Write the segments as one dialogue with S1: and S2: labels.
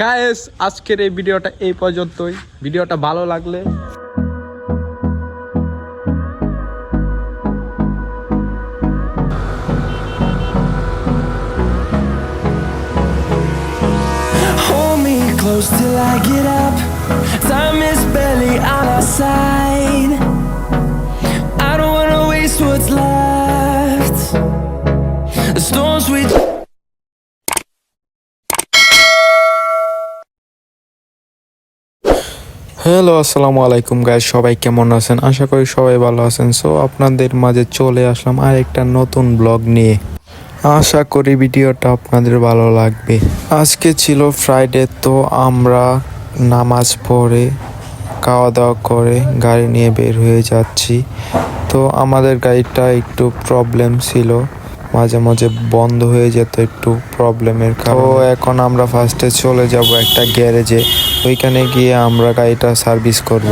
S1: Guys আজকের এই ভিডিওটা এই পর্যন্তই ভিডিওটা ভালো লাগলে
S2: close till I get up. Time is barely on our side. I don't wanna waste what's left. The storms we
S3: hello আসসালামু আলাইকুম গাইজ সবাই কেমন আছেন? আশা করি সবাই ভালো আছেন। সো আপনাদের মাঝে চলে আসলাম আর একটা নতুন ব্লগ নিয়ে। আশা করি ভিডিওটা আপনাদের ভালো লাগবে। আজকে ছিল ফ্রাইডে তো আমরা নামাজ পড়ে খাওয়া দাওয়া করে গাড়ি নিয়ে বের হয়ে যাচ্ছি। তো আমাদের গাড়িটা একটু প্রবলেম ছিল। মাঝে মাঝে বন্ধ হয়ে যেত একটু প্রবলেমের কারণে। তো এখন আমরা ফার্স্টে চলে যাব একটা গ্যারেজে ওইখানে গিয়ে আমরা গাড়িটা সার্ভিস করব।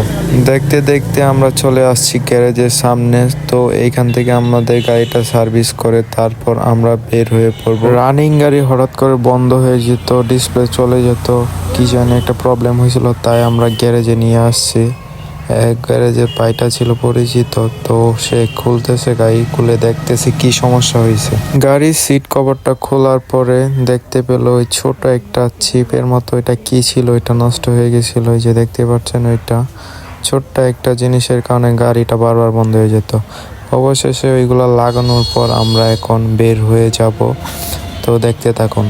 S3: দেখতে দেখতে আমরা চলে আসছি গ্যারেজের সামনে। তো এইখান থেকে আমাদের গাড়িটা সার্ভিস করে তারপর আমরা বের হয়ে পড়ব। রানিং গাড়ি হঠাৎ করে বন্ধ হয়ে যেত ডিসপ্লে চলে যেত। কি জানি একটা প্রবলেম হয়েছিল তাই আমরা গ্যারেজে নিয়ে আসছি। এক গ্যারেজের পাইটা ছিল পরিচিত, তো সে খুলতেছে গাড়ি, খুলে দেখতেছে কি সমস্যা হয়েছে গাড়ির সিট কভারটা খোলার পরে দেখতে পেল ওই ছোট একটা চিপের মতো এটা কি ছিল এটা নষ্ট হয়ে গেছিল ওই যে দেখতে পাচ্ছেন ওইটা। ছোট্ট একটা জিনিসের কারণে গাড়িটা বারবার বন্ধ হয়ে যেত। অবশেষে ওইগুলো লাগানোর পর আমরা এখন বের হয়ে যাব। তো দেখতে থাকুন।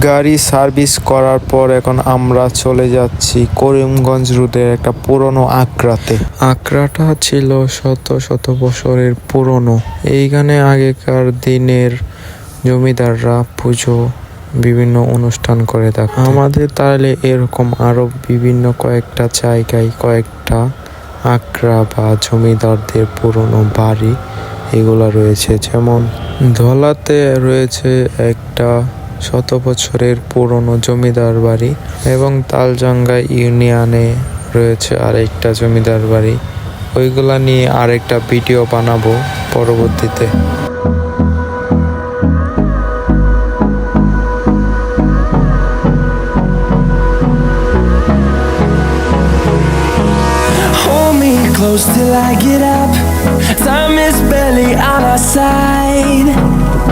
S3: গাড়ি সার্ভিস করার পর এখন আমরা চলে যাচ্ছি করিমগঞ্জ রুটের একটা পুরনো আক্রাতে আক্রাটা ছিল শত শত বছরের পুরনো। এইখানে আগেকার দিনের জমিদাররা পুজো, বিভিন্ন অনুষ্ঠান করে থাকে আমাদের তাহলে এরকম আরও বিভিন্ন কয়েকটা জায়গায় কয়েকটা আক্রা বা জমিদারদের পুরনো বাড়ি এগুলা রয়েছে। যেমন ধলাতে রয়েছে একটা শত বছরের পুরনো জমিদার বাড়ি এবং তালজাঙ্গা ইউনিয়নে রয়েছে আরেকটা জমিদার বাড়ি ওইগুলা নিয়ে আরেকটা ভিডিও বানাবো পরবর্তীতে
S2: close till I get up. Time is barely on our side.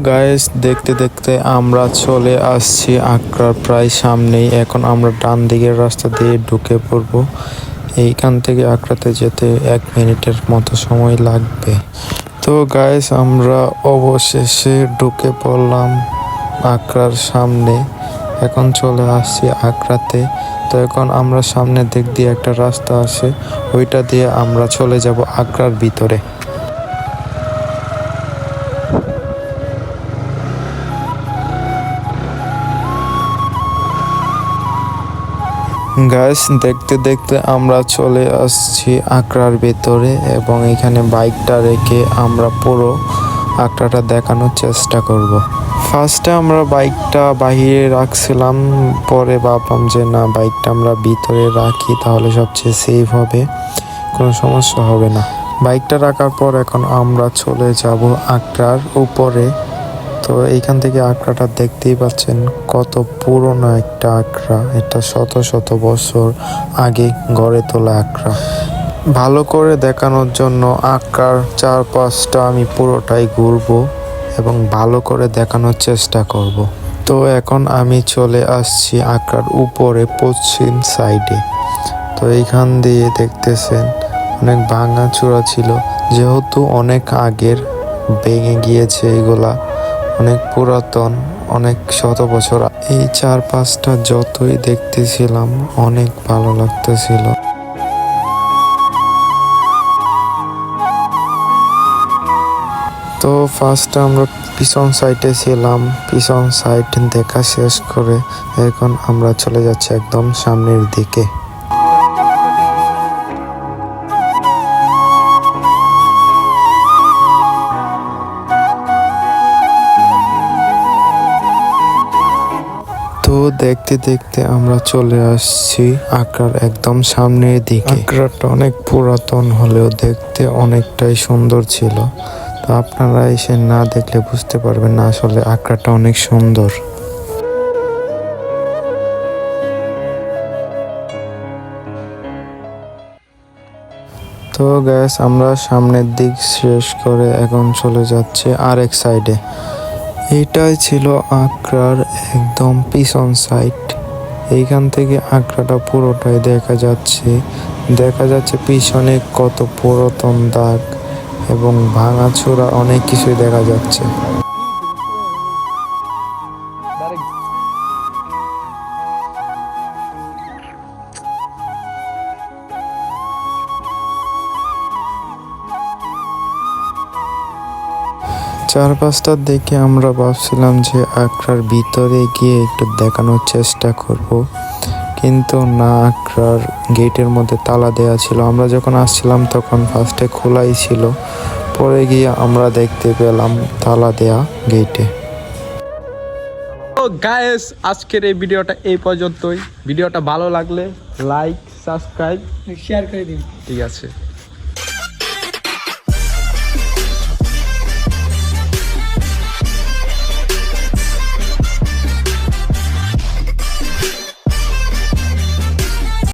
S3: guys দেখতে দেখতে আমরা চলে আসছি আক্রার প্রায় সামনেই। এখন আমরা ডান দিকের রাস্তা দিয়ে ঢুকে পড়ব। এইখান থেকে আক্রাতে যেতে এক মিনিটের মতো সময় লাগবে। তো গায়েস আমরা অবশেষে ঢুকে পড়লাম আক্রার সামনে। এখন চলে আসছি আক্রাতে। তো এখন আমরা সামনের দিক দিয়ে একটা রাস্তা আছে। ওইটা দিয়ে আমরা চলে যাব আগ্রার ভিতরে। গাছ দেখতে দেখতে আমরা চলে আসছি আঁকড়ার ভেতরে এবং এখানে বাইকটা রেখে আমরা পুরো আঁকড়াটা দেখানোর চেষ্টা করব। ফার্স্টে আমরা বাইকটা বাহিরে রাখছিলাম, পরে ভাবলাম যে না, বাইকটা আমরা ভিতরে রাখি তাহলে সবচেয়ে সেফ হবে। কোনো সমস্যা হবে না। বাইকটা রাখার পর এখন আমরা চলে যাব আঁকড়ার উপরে। তো এইখান থেকে আঁকড়াটা দেখতেই পাচ্ছেন কত পুরনো একটা আঁকড়া এটা শত শত বছর আগে গড়ে তোলা আঁকড়া ভালো করে দেখানোর জন্য আঁকড়ার চারপাশটা আমি পুরোটাই ঘুরবো এবং ভালো করে দেখানোর চেষ্টা করব। তো এখন আমি চলে আসছি আঁকড়ার উপরে পশ্চিম সাইডে। তো এইখান দিয়ে দেখতেছেন অনেক ভাঙা চূড়া ছিল। যেহেতু অনেক আগের ভেঙে গিয়েছে এগুলা অনেক পুরাতন, অনেক শত বছর এই চার পাঁচটা যতই দেখতেছিলাম, অনেক ভালো লাগতেছিল। তো ফার্স্টে আমরা পিছন সাইডে ছিলাম, পিছন সাইড দেখা শেষ করে এখন আমরা চলে যাচ্ছি একদম সামনের দিকে। দেখতে দেখতে আমরা চলে আসছি আগ্রার একদম সামনের দিকে। আগ্রাটা অনেক পুরাতন হলেও দেখতে অনেকটাই সুন্দর ছিল। তো আপনারা এসে না দেখলে বুঝতে পারবেন না আসলে আগ্রাটা অনেক সুন্দর। তো গ্যাস আমরা সামনের দিক শেষ করে এখন চলে যাচ্ছে আরেক সাইডে এইটাই ছিল আগ্রার একদম পিছন সাইড এইখান থেকে আগ্রাটা পুরোটাই দেখা যাচ্ছে। দেখা যাচ্ছে পিছনে কত পুরাতন দাগ এবং ভাঙাচোরা অনেক কিছুই দেখা যাচ্ছে। চারপাশটা দেখে আমরা ভাবছিলাম যে আগ্রার ভিতরে গিয়ে একটু দেখানোর চেষ্টা করব। কিন্তু না আগ্রার গেটের মধ্যে তালা দেওয়া ছিল। আমরা যখন আসছিলাম তখন ফার্স্টে খোলাই ছিল। পরে গিয়ে আমরা দেখতে পেলাম তালা দেয়া গেটে।
S1: গায়েস আজকের এই ভিডিওটা এই পর্যন্তই। ভিডিওটা ভালো লাগলে লাইক সাবস্ক্রাইব
S4: শেয়ার করে দিন।
S1: ঠিক আছে।